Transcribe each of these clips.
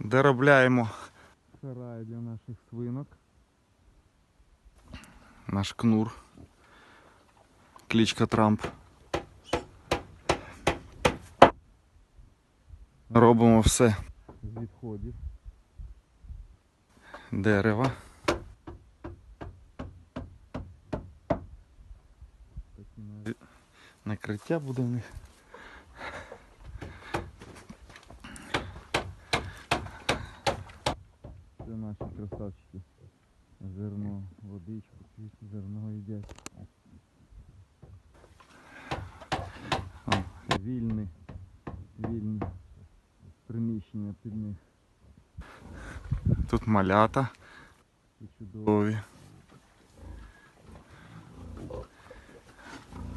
Доробляємо сарай для наших свинок. Наш кнур. Кличка Трамп. Робимо все з відходів. Дерева. Накриття буде в них. Це наші красавчики. Зерно, водичку, п'ють, зерно їдять. О, вільне, вільне приміщення під них. Тут малята і чудові.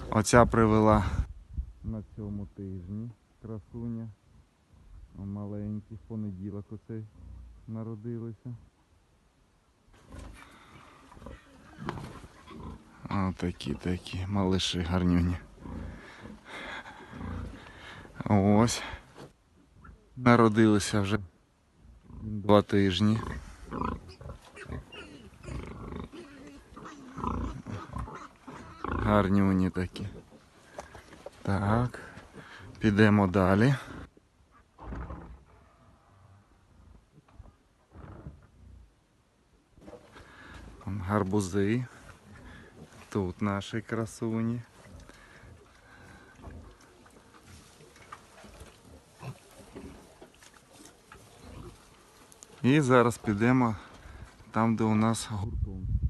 Оця привела на цьому тижні красуня. В понеділок оцей народилися. О, такі такі малиші гарнюні. Ось. Народилися вже два тижні. Гарнюні такі. Так. Підемо далі. Гарбузи. Тут наші красуні. І зараз підемо там, де у нас гурток.